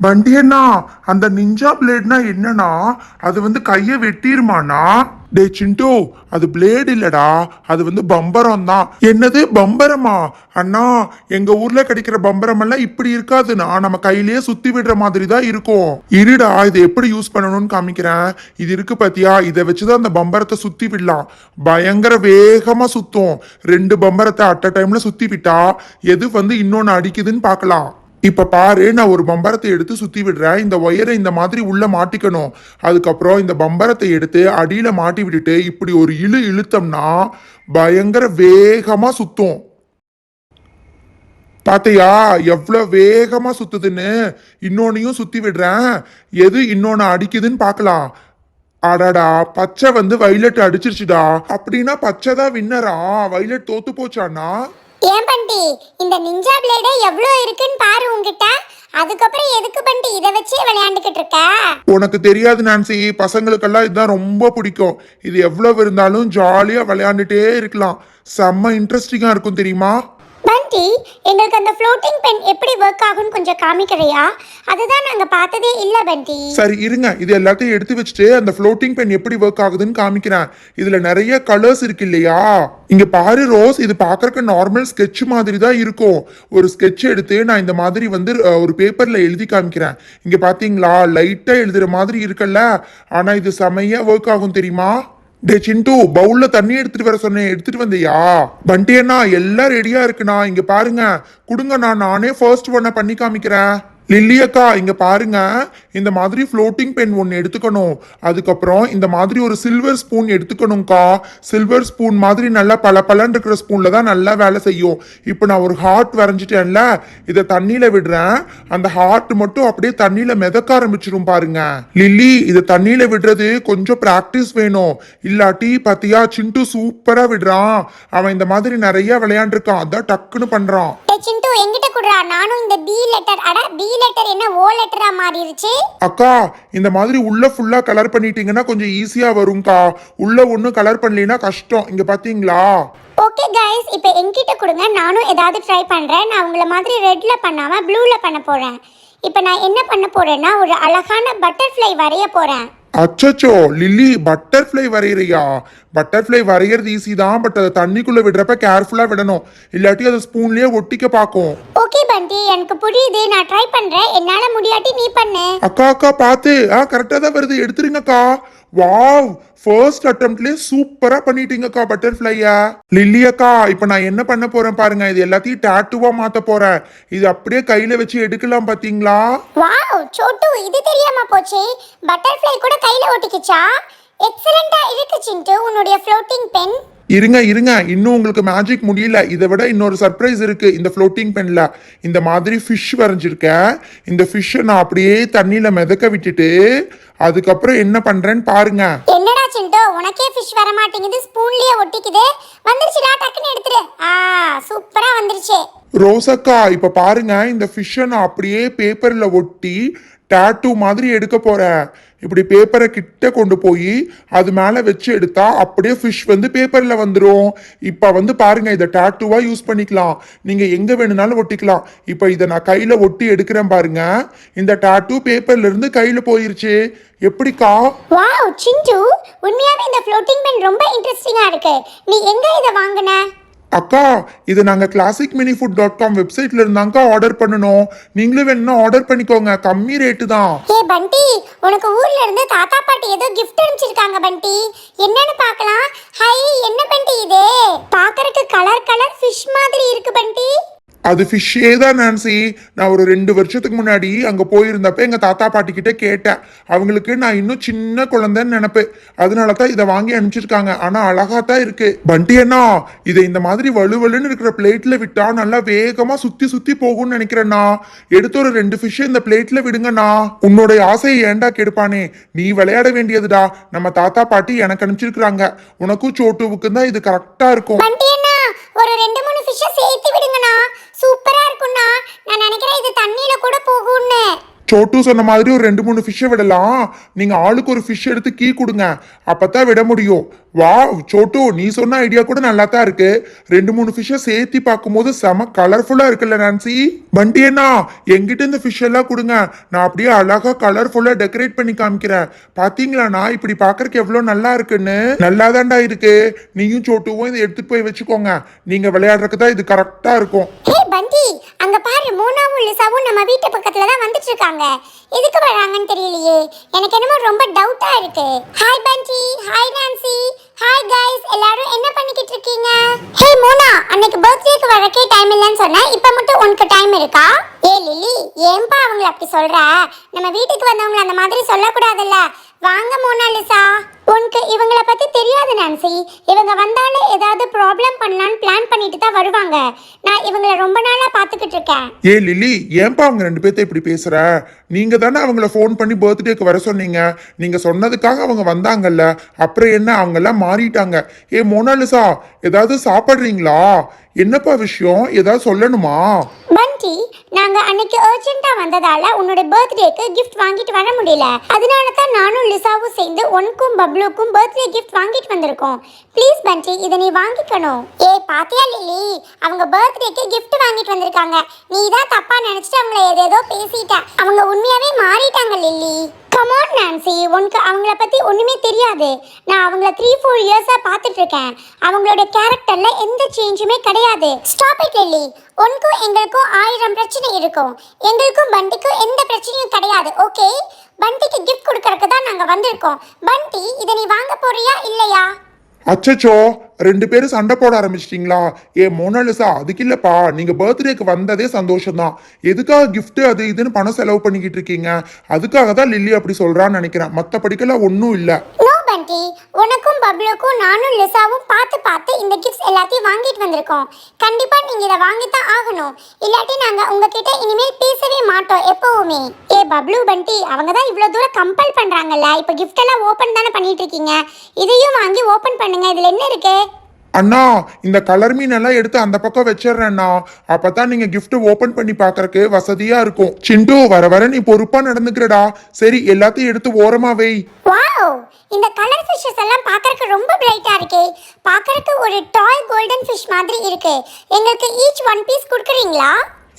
பண்டி அண்ணா அந்த நிஞ்சா பிளேட்னா என்னன்னா அது வந்து கையை வெட்டிருமாண்ணா? டே சிண்டு அது பிளேடு இல்லடா. அது வந்து பம்பரம் தான் என்னது பம்பரமா? அண்ணா எங்க ஊர்ல கிடைக்கிற பம்பரம் எல்லாம் இப்படி இருக்காதுண்ணா. நம்ம கையிலேயே சுத்தி விடுற மாதிரி தான் இருக்கும். இருடா இதை எப்படி யூஸ் பண்ணணும்னு காமிக்கிறேன். இது இருக்கு பாத்தியா? இதை வச்சுதான் அந்த பம்பரத்தை சுத்தி விடலாம். பயங்கர வேகமா சுத்தும். ரெண்டு பம்பரத்தை அட் அ டைம்ல சுத்தி விட்டா எது வந்து இன்னொன்னு அடிக்குதுன்னு பார்க்கலாம். இப்ப பாரு நான் ஒரு பம்பரத்தை எடுத்து சுத்தி விடுறேன். இந்த ஒயரை இந்த மாதிரி உள்ள மாட்டிக்கணும். அதுக்கப்புறம் இந்த பம்பரத்தை எடுத்து அடியில மாட்டி விட்டுட்டு இப்படி ஒரு இழு இழுத்தோம்னா பயங்கர வேகமா சுத்தும். பாத்தையா எவ்வளவு வேகமா சுத்துதுன்னு. இன்னொன்னையும் சுத்தி விடுறேன். எது இன்னொன்னு அடிக்குதுன்னு பார்க்கலாம் அடடா பச்சை வந்து வைலட் அடிச்சிருச்சுடா. அப்படின்னா பச்சை தான் வின்னரா வைலட் தோத்து போச்சானா ஏன் பண்டி? இந்த நிஞ்சா பிளேடு எவ்வளோ இருக்குன்னு பாரு உங்ககிட்ட அதுக்கப்புறம் எதுக்கு பண்டி இதை வச்சே விளையாண்டுக்கிட்டு இருக்க? உனக்கு தெரியாது நான்சி பசங்களுக்கெல்லாம் இதுதான் ரொம்ப பிடிக்கும். இது எவ்வளவு இருந்தாலும் ஜாலியா விளையாண்டுட்டே இருக்கலாம். செம்ம இன்ட்ரெஸ்டிங்கா இருக்கும் தெரியுமா? ஆண்டி எங்களுக்கு அந்த ஃப்ளோட்டிங் பென் எப்படி ஒர்க் ஆகும்னு கொஞ்சம் காமிக்கிறையா? அதுதான் நாங்கள் பார்த்ததே இல்லை பண்டி. சரி இருங்க. இது எல்லாத்தையும் எடுத்து வச்சுட்டு அந்த ஃப்ளோட்டிங் பென் எப்படி ஒர்க் ஆகுதுன்னு காமிக்கிறேன். இதுல நிறைய கலர்ஸ் இருக்கு இல்லையா? இங்க பாரு ரோஸ் இது பார்க்கறக்கு நார்மல் ஸ்கெட்ச் மாதிரி தான் இருக்கும். ஒரு ஸ்கெட்ச் எடுத்து நான் இந்த மாதிரி வந்து அஹ், ஒரு பேப்பர்ல எழுதி காமிக்கிறேன். இங்க பாத்தீங்களா? லைட்டா எழுதுற மாதிரி இருக்குல்ல? ஆனா இது செமையா ஒர்க் ஆகும் தெரியுமா? டே சிண்டு பவுல்ல தண்ணி எடுத்துட்டு வர சொன்னேன். எடுத்துட்டு வந்தியா? பண்டி அண்ணா எல்லாம் ரெடியா இருக்குண்ணா. இங்க பாருங்க. கொடுங்கண்ணா நானே ஃபர்ஸ்ட் ஒன்ன பண்ணி காமிக்கிறேன். லில்லியக்கா இங்க பாருங்க. இந்த மாதிரி ஃப்ளோட்டிங் பென் ஒன்று எடுத்துக்கணும். அதுக்கப்புறம் இந்த மாதிரி ஒரு சில்வர் ஸ்பூன் எடுத்துக்கணும்க்கா. சில்வர் ஸ்பூன் மாதிரி நல்லா பல இருக்கிற ஸ்பூனில் தான் நல்லா வேலை செய்யும். இப்போ நான் ஒரு ஹார்ட் வரைஞ்சிட்டேன்ல இதை தண்ணியில் விடுறேன். அந்த ஹார்ட் மட்டும் அப்படியே தண்ணியில் மிதக்க ஆரம்பிச்சிடும் பாருங்க. லில்லி இதை தண்ணியில் விடுறது கொஞ்சம் ப்ராக்டிஸ் வேணும். இல்லாட்டி பார்த்தியா சிண்டு சூப்பராக விடுறான். அவன் இந்த மாதிரி நிறைய விளையாண்டுருக்கான். அதான் டக்குன்னு பண்ணுறான் சிண்டு எங்கிட்ட குடுறா. நானும் இந்த பி லெட்டர் அட பி லெட்டர் என்ன? ஓ லெட்டரா மாறிடுச்சு அக்கா இந்த மாதிரி உள்ள ஃபுல்லா கலர் பண்ணிட்டீங்கன்னா கொஞ்சம் ஈஸியா வரும்க்கா. உள்ள ஒன்றும் கலர் பண்ணலைன்னா கஷ்டம். இங்க பாத்தீங்களா? ஓகே கைஸ் இப்போ என்கிட்ட கொடுங்க. நானும் ஏதாவது ட்ரை பண்ணுறேன் நான் உங்களை மாதிரி ரெட்ல பண்ணாமல் ப்ளூவில் பண்ண போகிறேன் இப்போ நான் என்ன பண்ண போகிறேன்னா ஒரு அழகான பட்டர்ஃப்ளை வரைய போகிறேன் அச்சச்சோ லில்லி பட்டர்ஃப்ளை வரையறியா? பட்டர்ஃப்ளை வரையறது ஈஸி தான் பட் அதை தண்ணிக்குள்ள விடுறப்ப கேர்ஃபுல்லா விடணும். இல்லாட்டி அதை ஸ்பூன்லயே ஒட்டிக்க பார்க்கும். ஓகே பண்டி. எனக்கு புரியுது. நான் ட்ரை பண்ணுறேன் என்னால் முடியாட்டி நீ பண்ணு. அக்கா அக்கா பார்த்து. ஆ கரெக்டாக தான் வருது. எடுத்துருங்கக்கா. வாவ் ஃபர்ஸ்ட் அட்டம்ப்ட்லேயே சூப்பரா பண்ணிட்டீங்கக்கா பட்டர்ஃப்ளையா லில்லி அக்கா இப்போ நான் என்ன பண்ண போறேன் பாருங்க இது எல்லாத்தையும் டாட்டுவா மாத்த போறேன். இது அப்படியே கையில வச்சு எடுக்கலாம் பாத்தீங்களா? வாவ் சோட்டு இது தெரியாம போச்சு. பட்டர்ஃப்ளை கூட கையில் ஒட்டிக்கிச்சா? எக்ஸலண்டா இருக்கு சிண்டு உன்னுடைய ஃப்ளோட்டிங் பென் இருங்க இருங்க இன்னும் உங்களுக்கு மேஜிக் முடியல. இதை விட இன்னொரு சர்ப்ரைஸ் இருக்கு இந்த ஃப்ளோட்டிங் பென்ல இந்த மாதிரி ஃபிஷ் வரைஞ்சிருக்கேன். இந்த ஃபிஷ்ஷை நான் அப்படியே தண்ணியில மிதக்க விட்டுட்டு அதுக்கப்புறம் என்ன பண்றேன்னு பாருங்க. என்னடா சிண்டோ உனக்கே ஃபிஷ் வர மாட்டேங்குது ஸ்பூன்லயே ஒட்டிக்குது. வந்துருச்சுடா டக்குன்னு எடுத்துரு. ஆ சூப்பரா வந்துருச்சு. ரோசக்கா இப்ப பாருங்க இந்த ஃபிஷ்ஷை நான் அப்படியே பேப்பர்ல ஒட்டி டாட்டூ மாதிரி எடுக்க போறேன். இப்படி பேப்பரை கிட்ட கொண்டு போய் அது மேல வச்சு எடுத்தா அப்படியே ஃபிஷ் வந்து பேப்பர்ல வந்துடும் இப்ப வந்து பாருங்க இதை டாட்டூவா யூஸ் பண்ணிக்கலாம். நீங்க எங்க வேணும்னாலும் ஒட்டிக்கலாம். இப்ப இதை நான் கையில ஒட்டி எடுக்கிறேன் பாருங்க. இந்த டாட்டூ பேப்பர்ல இருந்து கையில போயிருச்சு. எப்படிக்கா? வாவ் சிண்டு உண்மையாவே இந்த ஃப்ளோட்டிங் பென் ரொம்ப இன்ட்ரெஸ்டிங்கா இருக்கு. நீ எங்க இதை வாங்குன? அக்கா இது நாங்கள் classic mini food dot com வெப்சைட்ல இருந்தாங்க ஆர்டர் பண்ணணும். நீங்களும் வேணும்னா ஆர்டர் பண்ணிக்கோங்க. கம்மி ரேட்டு தான். ஏ பண்டி உனக்கு ஊர்ல இருந்து தாத்தா பாட்டி ஏதோ கிஃப்ட் அனுப்பிச்சிருக்காங்க பண்டி. என்னன்னு பார்க்கலாம்? ஹை என்ன பண்டி இது? பார்க்கறதுக்கு கலர் கலர் ஃபிஷ் மாதிரி இருக்கு பண்டி. அது ஃபிஷ்ஷே தான் நான்சி நான் ஒரு ரெண்டு வருஷத்துக்கு முன்னாடி அங்கே போயிருந்தப்ப எங்கள் தாத்தா பாட்டிக்கிட்டே கேட்டேன். அவங்களுக்கு நான் இன்னும் சின்ன குழந்தைன்னு நினைப்பேன் அதனால தான் இதை வாங்கி அனுப்பிச்சிருக்காங்க. ஆனால் அழகா தான் இருக்கு. பண்டி அண்ணா இதை இந்த மாதிரி வலுவலுன்னு இருக்கிற பிளேட்டில் விட்டா நல்லா வேகமாக சுற்றி சுற்றி போகும்னு நினைக்கிறேண்ணா எடுத்து ஒரு ரெண்டு ஃபிஷ்ஷை இந்த பிளேட்டில் விடுங்கண்ணா. உன்னோடைய ஆசையை ஏன்டா கெடுப்பானே? நீ விளையாட வேண்டியதுடா. நம்ம தாத்தா பாட்டி எனக்கு அனுப்பிச்சிருக்கிறாங்க. உனக்கும் சோட்டுவுக்கும் தான் இது கரெக்டாக இருக்கும். ஒரு ரெண்டு மூணு ஃபிஷ்ஷை சேர்த்து விடுங்கண்ணா. சூப்பரா இருக்கும்னா நான் நினைக்கிறேன் இது தண்ணியில கூட போகும்னு. சோட்டு சொன்ன மாதிரி ஒரு ரெண்டு மூணு ஃபிஷ்ஷை விடலாம். நீங்க ஆளுக்கு ஒரு ஃபிஷ் எடுத்து கீ கொடுங்க. அப்பதான் விட முடியும். வா சோட்டு நீ சொன்ன ஐடியா கூட நல்லா தான் இருக்கு. ரெண்டு மூணு ஃபிஷ்ஷை சேர்த்தி பார்க்கும்போது செம கலர்ஃபுல்லா இருக்குல்ல நான்சி வண்டி அண்ணா எங்கிட்ட இந்த ஃபிஷ் எல்லாம் கொடுங்க. நான் அப்படியே அழகா கலர்ஃபுல்லா டெக்கரேட் பண்ணி காமிக்கிறேன். பாத்தீங்களாண்ணா இப்படி பார்க்கறக்கு எவ்வளவு நல்லா இருக்குன்னு? நல்லா தான்டா இருக்கு. நீயும் சோட்டுவும் இதை எடுத்துட்டு போய் வச்சுக்கோங்க. நீங்க விளையாடுறதுக்கு தான் இது கரெக்டா இருக்கும். ஹே பண்டி அங்க பாரு மோனாவும் லிசாவும் நம்ம வீட்டு பக்கத்துல தான் வந்துட்டு இருக்காங்க. எதுக்கு வராங்கன்னு தெரியலையே. எனக்கு என்னமோ ரொம்ப டவுட்டா இருக்கு. Hi Panchi hi Nancy hi guys எல்லாரும் என்ன பண்ணிக்கிட்டு இருக்கீங்க? ஹே மோனா அன்னைக்கு பர்த்டேக்கு வரக்கே டைம் இல்லைன்னு சொன்னேன் இப்போ மட்டும் உனக்கு டைம் இருக்கா? ஏ லில்லி ஏன்பா அவங்கள அப்படி சொல்ற? நம்ம வீட்டுக்கு வந்தவங்கள அந்த மாதிரி சொல்லக்கூடாதுல்ல. வாங்க மோனா லிசா உனக்கு இவங்கள பத்தி தெரியாது நான்சி இவங்க வந்தாலே ஏதாவது ப்ராப்ளம் பண்ணலான்னு பிளான் பண்ணிட்டு தான் வருவாங்க. நான் இவங்கள ரொம்ப நாளா பாத்துக்கிட்டு இருக்கேன். ஏ லில்லி ஏன்பா அவங்க ரெண்டு பேர்த்த இப்படி பேசுற? நீங்க தானே அவங்கள ஃபோன் பண்ணி பர்த்டேக்கு வர சொன்னீங்க. நீங்க சொன்னதுக்காக அவங்க வந்தாங்கல்ல. அப்புறம் என்ன அவங்க எல்லாம் மாறிட்டாங்க. ஏ மோனாலிசா ஏதாவது சாப்பிடுறீங்களா? என்னப்பா விஷயம்? ஏதாவது சொல்லணுமா? பண்டி நாங்க அன்னைக்கு அர்ஜென்ட்டா வந்ததால உன்னோட பர்த்டேக்கு கிஃப்ட் வாங்கிட்டு வர முடியல. அதனால தான் நானும் லிசாவும் சேர்ந்து உனக்கும் பப்ளுக்கும் பர்த்டே கிஃப்ட் வாங்கிட்டு வந்திருக்கோம். ப்ளீஸ் பண்டி இதை நீ வாங்கிக்கணும். ஏய் பாத்தியா லில்லி? அவங்க பர்த்டேக்கு கிஃப்ட் வாங்கிட்டு வந்திருக்காங்க. நீ தான் தப்பா நினைச்சிட்டு அவங்கள ஏதேதோ பேசிட்ட. அவங்க உண்மையாவே மாறிட்டாங்க லில்லி. கமான் நான்சி உனக்கு அவங்கள பற்றி ஒன்றுமே தெரியாது. நான் அவங்கள த்ரீ ஃபோர் இயர்ஸாக பார்த்துட்டு இருக்கேன் அவங்களோட கேரக்டரில் எந்த சேஞ்சுமே கிடையாது. ஸ்டாப் இட் லில்லி உனக்கும் எங்களுக்கும் ஆயிரம் பிரச்சனை இருக்கும். எங்களுக்கும் பண்டிக்கும் எந்த பிரச்சனையும் கிடையாது ஓகே பண்டிக்கு கிஃப்ட் கொடுக்கறக்கு தான் நாங்கள் வந்திருக்கோம். பண்டி இதை நீ வாங்க போறியா இல்லையா? அச்சச்சோ ரெண்டு பேரும் சண்டை போட ஆரம்பிச்சிட்டிங்களா? ஏ மோனலிசா அதுக்கு இல்லைப்பா. நீங்கள் பர்த்டேக்கு வந்ததே சந்தோஷம்தான். எதுக்காக கிஃப்ட்டு அது இதுன்னு பணம் செலவு பண்ணிக்கிட்டு இருக்கீங்க? அதுக்காக தான் லில்லி அப்படி சொல்கிறான்னு நினைக்கிறேன். மற்றபடிக்கெல்லாம் ஒன்றும் இல்லை. நோ பண்டி உனக்கும் பப்ளுக்கும் நானும் லிசாவும் பார்த்து பார்த்து இந்த கிஃப்ட்ஸ் எல்லாத்தையும் வாங்கிட்டு வந்திருக்கோம். கண்டிப்பாக நீங்கள் இதை வாங்கித்தான் ஆகணும். இல்லாட்டி நாங்கள் உங்ககிட்ட இனிமேல் பேசவே மாட்டோம் எப்போவுமே. பப்ளு பண்டி அவங்க தான் இவ்வளவு தூரம் கம்பல் பண்றாங்கல்ல? இப்போ கிஃப்ட் எல்லாம் ஓபன் தானே பண்ணிட்டு இருக்கீங்க இதையும் வாங்கி ஓபன் பண்ணுங்க. இதுல என்ன இருக்கு? அண்ணா இந்த கலர் மீன் எல்லாம் எடுத்து அந்த பக்கம் வச்சிடுறேண்ணா அப்பதான் நீங்க gift ஓபன் பண்ணி பார்க்கறக்கு வசதியா இருக்கும். சிண்டு வர வர நீ பொறுப்பா நடந்துக்கிறடா. சரி எல்லாத்தையும் எடுத்து ஓரமா வை. வாவ் இந்த கலர் ஃபிஷஸ் எல்லாம் பார்க்கறதுக்கு ரொம்ப பிரைட்டா இருக்கே. பார்க்கறதுக்கு ஒரு டாய் கோல்டன் ஃபிஷ் மாதிரி இருக்கு. எங்களுக்கு ஈச் ஒன் பீஸ் கொடுக்குறீங்களா?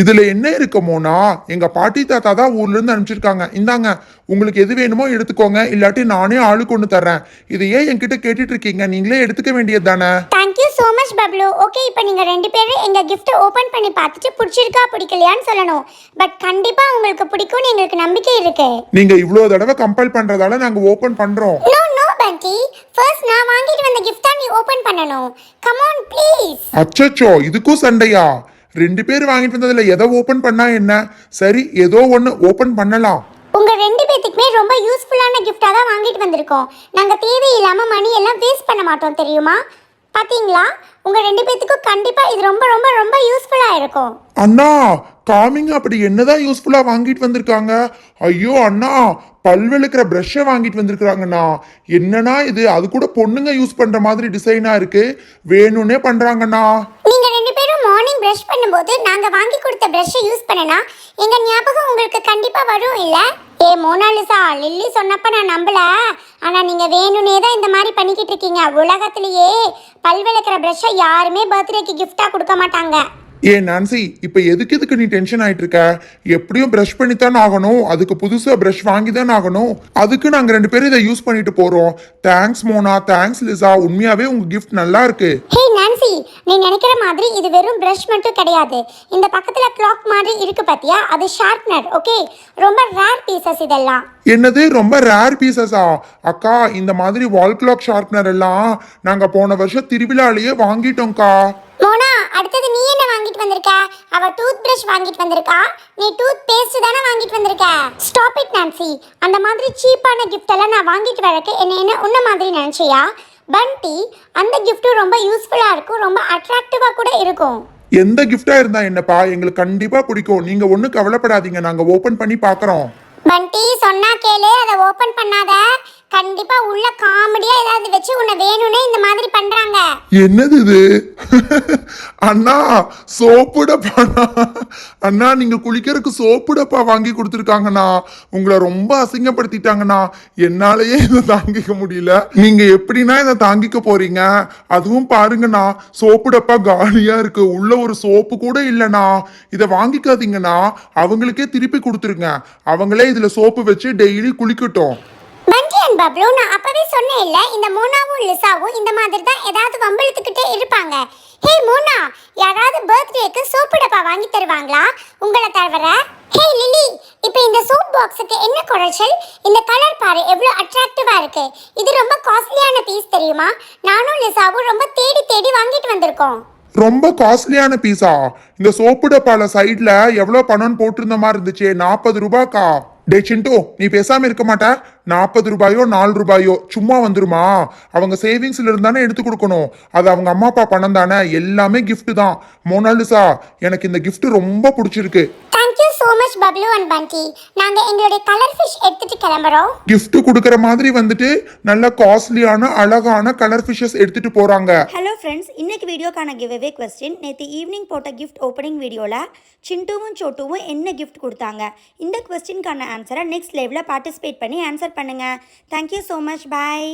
இதுல என்ன இருக்கு மோனா எங்க பாட்டி தாத்தா தான் ஊர்ல இருந்து அனுப்பிச்சிருக்காங்க. இந்தாங்க உங்களுக்கு எது வேணுமோ எடுத்துக்கோங்க இல்லாட்டி நானே ஆளு கொண்டு தர்றேன். இது ஏன் என்கிட்ட கேட்டுட்டு இருக்கீங்க? நீங்களே எடுத்துக்க வேண்டியது தானே? Thank you so much Bablu okay இப்போ நீங்கள் ரெண்டு பேரும் எங்கள் கிஃப்ட்டை ஓப்பன் பண்ணி பார்த்துட்டு பிடிச்சிருக்கா பிடிக்கலையான்னு சொல்லணும். பட் கண்டிப்பாக உங்களுக்கு பிடிக்கும்னு எங்களுக்கு நம்பிக்கை இருக்கு. நீங்க இவ்வளவு தடவை கம்பல் பண்றதால நாங்க ஓபன் பண்றோம். நோ நோ பண்டி ஃபர்ஸ்ட் நான் வாங்கிட்டு வந்த கிஃப்ட் தான் நீ ஓப்பன் பண்ணணும். கம் ஆன் ப்ளீஸ் அச்சச்சோ இதுக்கும் சண்டையா? ரெண்டு பேர் வாங்கிட்டு வந்ததுல எதை ஓபன் பண்ணா என்ன? சரி ஏதோ ஒண்ணு ஓபன் பண்ணலாம். உங்க ரெண்டு பேத்துக்குமே ரொம்ப யூஸ்ஃபுல்லான கிஃப்டாக தான் வாங்கிட்டு வந்திருக்கோம். நாங்கள் தேவையில்லாமல் மணி எல்லாம் வேஸ்ட் பண்ண மாட்டோம் தெரியுமா? பாத்தீங்களா? உங்க ரெண்டு பேத்துக்கும் கண்டிப்பாக இது ரொம்ப ரொம்ப ரொம்ப யூஸ்ஃபுல்லாக இருக்கும். அண்ணா காமிங்க அப்படி என்னதான் யூஸ்ஃபுல்லா வாங்கிட்டு வந்திருக்காங்க? ஐயோ அண்ணா பல் விளக்குற ப்ரஷ்ஷை வாங்கிட்டு வந்திருக்காங்கண்ணா என்னண்ணா இது? அது கூட பொண்ணுங்க யூஸ் பண்ற மாதிரி டிசைனா இருக்கு. வேணும்னே பண்றாங்கண்ணா. நீங்க மார்னிங் பிரஷ் பண்ணும்போது நாங்க வாங்கி கொடுத்த பிரஷ்ஷை யூஸ் பண்ணனா எங்க ஞாபகம் உங்களுக்கு கண்டிப்பா வரும் இல்ல? ஏ மோனாலிசா லில்லி சொன்னப்ப நான் நம்பல. ஆனா நீங்க வேணும்னே தான் இந்த மாதிரி பண்ணிக்கிட்டு இருக்கீங்க. உலகத்திலேயே பல் விளக்குற பிரஷ்ஷை யாருமே பர்த்டேக்கு gift-ஆ கொடுக்க மாட்டாங்க. ஏ நான்சி இப்ப எதுக்கு எதுக்கு நீ டென்ஷன் ஆயிட்டு இருக்க எப்படியும் பிரஷ் பண்ணித்தான் ஆகணும். அதுக்கு புதுசா பிரஷ் வாங்கி தான் ஆகணும். அதுக்கு நாங்க ரெண்டு பேரும் இதை யூஸ் பண்ணிட்டு போறோம். தேங்க்ஸ் மோனா. Thanks Lisa. உண்மையாவே உங்க gift நல்லா இருக்கு. ஹே நான்சி நீ நினைக்கிற மாதிரி இது வெறும் பிரஷ் மட்டும் கிடையாது. இந்த பக்கத்துல கிளாக் மாதிரி இருக்கு பாத்தியா? அது ஷார்ப்னர் ஓகே ரொம்ப ரேர் பீசஸ் இதெல்லாம். என்னது? ரொம்ப ரேர் பீசஸா அக்கா இந்த மாதிரி வால் கிளாக் ஷார்ப்னர் எல்லாம் நாங்க போன வருஷம் திருவிழாலேயே வாங்கிட்டோம்க்கா. மோனா அடுத்தது நீ என்ன வாங்கிட்டு வந்திருக்க? அவ டூத் பிரஷ் வாங்கிட்டு வந்திருக்கா? நீ டூத் பேஸ்ட் தானே வாங்கிட்டு வந்திருக்க? ஸ்டாப் இட் நான்சி அந்த மாதிரி சீப்பான gift எல்லாம் நான் வாங்கிட்டு வரக்கு என்ன என்ன உன்ன மாதிரி நினைச்சியா? பண்டி அந்த கிஃப்ட்டும் ரொம்ப யூஸ்ஃபுல்லா இருக்கும் ரொம்ப அட்ராக்டிவா கூட இருக்கும். எந்த கிஃப்டா இருந்தா என்னப்பா? எங்களுக்கு கண்டிப்பா பிடிக்கும். நீங்க ஒன்றும் கவலைப்படாதீங்க. நாங்க ஓபன் பண்ணி பார்க்கறோம் பண்டி சொன்னா கேளு. அதை ஓபன் பண்ணாத. கண்டிப்பா உள்ள காமெடியா ஏதாவது வச்சு உன்னை வேணும்னே இந்த மாதிரி பண்றாங்க. என்னது இது? அண்ணா சோப்பு அண்ணா நீங்க குளிக்கிறதுக்கு சோப்பு டப்பா வாங்கி கொடுத்துருக்காங்கண்ணா. உங்களை ரொம்ப அசிங்கப்படுத்திட்டாங்கண்ணா. என்னாலயே இதை தாங்கிக்க முடியல. நீங்க எப்படின்னா இதை தாங்கிக்க போறீங்க? அதுவும் பாருங்கண்ணா சோப்பு டப்பா காலியா இருக்கு. உள்ள ஒரு சோப்பு கூட இல்லைண்ணா. இதை வாங்கிக்காதீங்கண்ணா. அவங்களுக்கே திருப்பி கொடுத்துருங்க. அவங்களே இதுல சோப்பு வச்சு டெய்லி குளிக்கட்டும். பண்டி அண்ட் பப்ளு நான் அப்பவே சொன்னேன் இல்ல இந்த மோனாவும் லிசாவும் இந்த மாதிரி தான் ஏதாவது வம்பிழுத்துக்கிட்டே இருப்பாங்க. ஹே மோனா யாராவது பர்த்டேக்கு சோப்பு டப்பா வாங்கி தருவாங்களா? உங்களை தவிர ஹே லிலி இப்போ இந்த சோப் பாக்ஸுக்கு என்ன குறைச்சல்? இந்த கலர் பாரு எவ்வளோ அட்ராக்டிவாக இருக்கு. இது ரொம்ப காஸ்ட்லியான பீஸ் தெரியுமா? நானும் லிசாவும் ரொம்ப தேடி தேடி வாங்கிட்டு வந்திருக்கோம். ரொம்ப காஸ்ட்லியான பீஸா இந்த சோப்பு டப்பால சைடில் எவ்வளோ பணம்னு போட்டிருந்த மாதிரி இருந்துச்சு நாற்பது ரூபாக்கா? டே சிண்டு நீ பேசாம இருக்க மாட்ட. நாற்பது ரூபாயோ நாலு ரூபாயோ சும்மா வந்துருமா? அவங்க சேவிங்ஸ்ல இருந்தானே எடுத்து கொடுக்கணும். அது அவங்க அம்மா அப்பா பணம் தானே. எல்லாமே கிஃப்ட் தான். மோனாலிசா எனக்கு இந்த கிஃப்ட் ரொம்ப பிடிச்சிருக்கு. Thank you so much Bablu and Bunty நாங்கள் எங்களுடைய கலர் ஃபிஷ் கிளம்புறோம். Gift கொடுக்கற மாதிரி வந்துட்டு நல்ல காஸ்ட்லியான அழகான கலர் ஃபிஷஸ் எடுத்துட்டு போறாங்க. ஹலோ ஃப்ரெண்ட்ஸ் இன்னைக்கு வீடியோக்கான கிவ்அவே கொஸ்டின் நேற்று ஈவினிங் போட்ட கிஃப்ட் ஓப்பனிங் வீடியோவில் சிண்டுவும் சோட்டுவும் என்ன கிஃப்ட் கொடுத்தாங்க? இந்த கொஸ்டின்கான ஆன்சரை நெக்ஸ்ட் லைவில் பார்ட்டிசிபேட் பண்ணி ஆன்சர் பண்ணுங்கள் தேங்க்யூ ஸோ மச் பாய்